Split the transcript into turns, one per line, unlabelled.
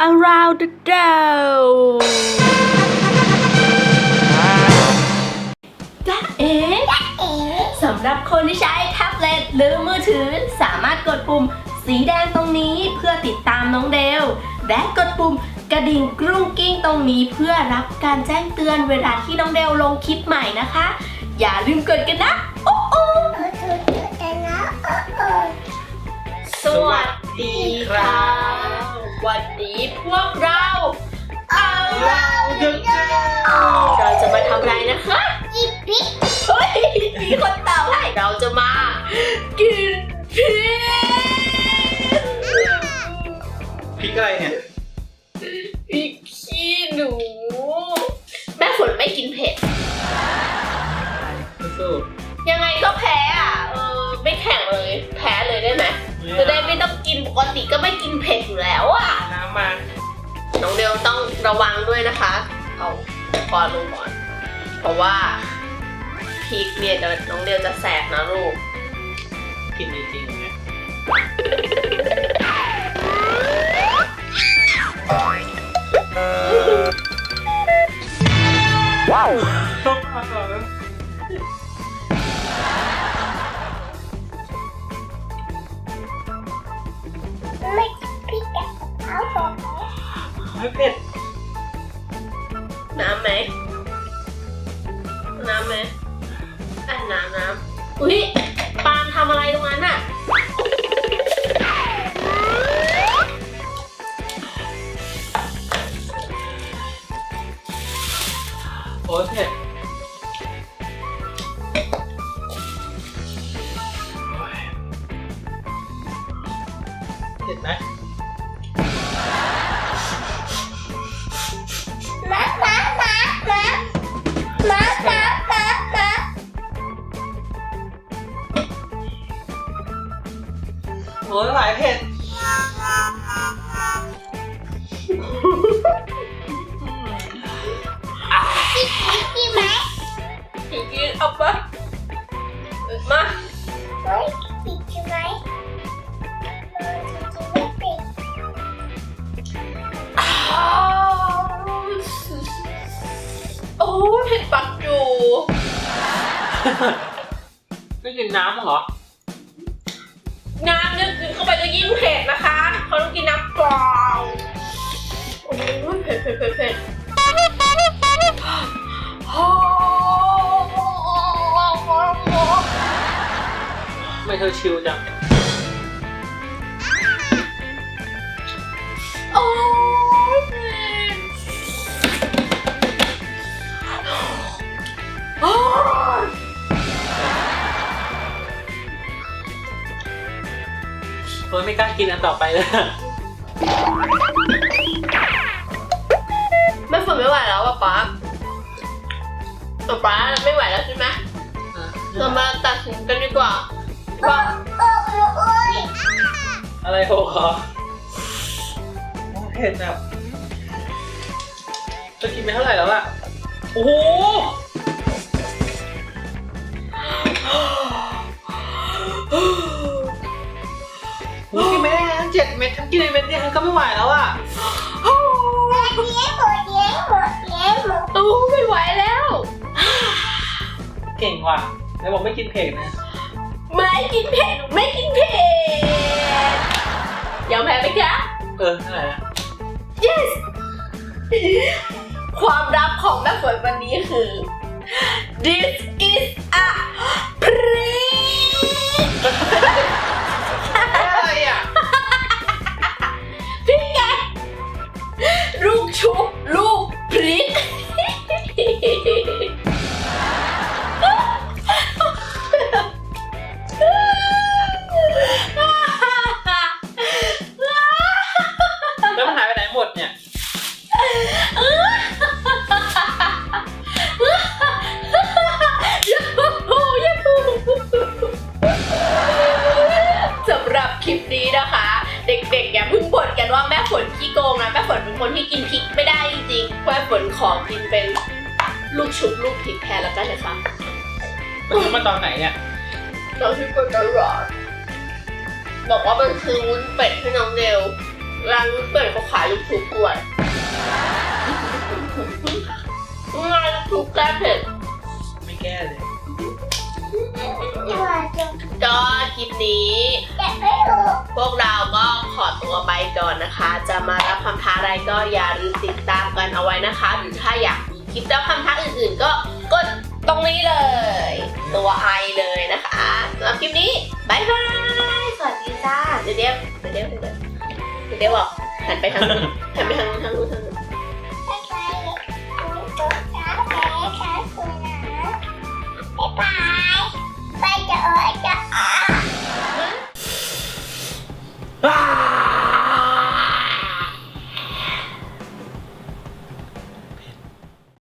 around the world จ้าเอ๋สำหรับคนที่ใช้แท็บเล็ตหรือมือถือ สามารถกดปุ่มสีแดงตรงนี้เพื่อติดตามน้องเดล และกดปุ่มกระดิ่งกรุ้งกิ้งตรงนี้เพื่อรับการแจ้งเตือนเวลาที่น้องเดลลงคลิปใหม่นะคะ อย่าลืมกดกันนะโอ้โอสวัสดีครับ วันนี้พวกเราเอาเราจะมาทำอะไรนะคะเฮ้ยมีคนตอบให้เราจะมา กินพริก
พริกอะไรเนี่ย
ยังไงก็แพ้อะเออไม่แข่งเลย แพ้เลยได้ไหมจะได้ไม่ต้องกินปกติก็ไม่กินเผ็ดอยู่แล้วอะ
น้ำมา
น้องเดลต้องระวังด้วยนะคะ เอาคอลงก่อน เพราะว่าพริกเนี่ยเดี๋ยวน้องเดลจะแสบนะลูก
กินจริงๆเนี่ยว้าว ไม่เผ็ด
น้ำไหม น้ำไหมอะน้ำน้ำอุ้ยปาล์มทำอะไรตรงนั้นอะ
โอ้ยเผ็ดโอ้ยเผ็ดไหม โอ้ยหลายเผ็ด
อี
ไม่กินน้ำเหรอ
น้ำเนี่ยกินเข้าไปก็ยิ่งเผ็ดนะคะเขาต้องกินน้ำเปล่าโอ้ยเผ็ดเผ็ดเผ็ดเผ็ดโอ้
ไม่เธอชิลจัง
โอ้ย
ไม่กล้ากินอันต่อไปเลย
แม่ฝนไม่ไหวแล้วอะป๊าป๊าป๊าไม่ไหวแล้วใช่ไหมเรามาตัดสินกันดีกว่าว่า
อะไรโหกเหรอโอ้ยเผ็ดแบบจะกินไปเท่าไหร่แล้วอะโอ้โห ม็ดทั้งกินในเม็ดเดียวก็ไม่ไหวแล้วอะ
โอ้ไม่ไหวแล้ว
เก่งว่ะแล้วบอกไม่กินเผ็ดนะ
ไม่กินเผ็ดหนูไม่กินเผ็ดยอมแพ้ไหมคะ
เออเท่าไหร่นะ
yes ความลับของแม่ฝนวันนี้คือ this is a prank
อย่า
เพิ่งบ่นกันว่าแม่ฝนขี้โกงนะแม่ฝนเป็นคนที่กินพริกไม่ได้จริงๆแม่ฝนขอกินเป็นลูกชุบลูกพริกแทนแล้วกันนะคะ
มันซื้อมาตอนไหนเนี่ย
เราที่เปิดตลอดบอกว่ามันคือวุ้นเป็ดให้น้องเดล
อ
ร้านเปิดเขาขายลูกชุบกล้วยงานลูกชุบแก้เผ็ด
ก็
คลิปนี้ พวกเราก็ขอตัวไปก่อนนะคะ จะมารับคำท้าอะไรก็อย่าลืมติดตามกันเอาไว้นะคะ หรือถ้าอยากมีคลิปรับคำท้าอื่นๆ ก็กดตรงนี้เลย ตัวไอเลยนะคะสำหรับคลิปนี้บายบาย สวัสดีจ้าเดี๋ยวเดี๋ยวเดี๋ยวเดี๋ยวเดี๋ยวบอกหันไปทางนู้นหันไปทางนู้นทางนู้นทางนู้น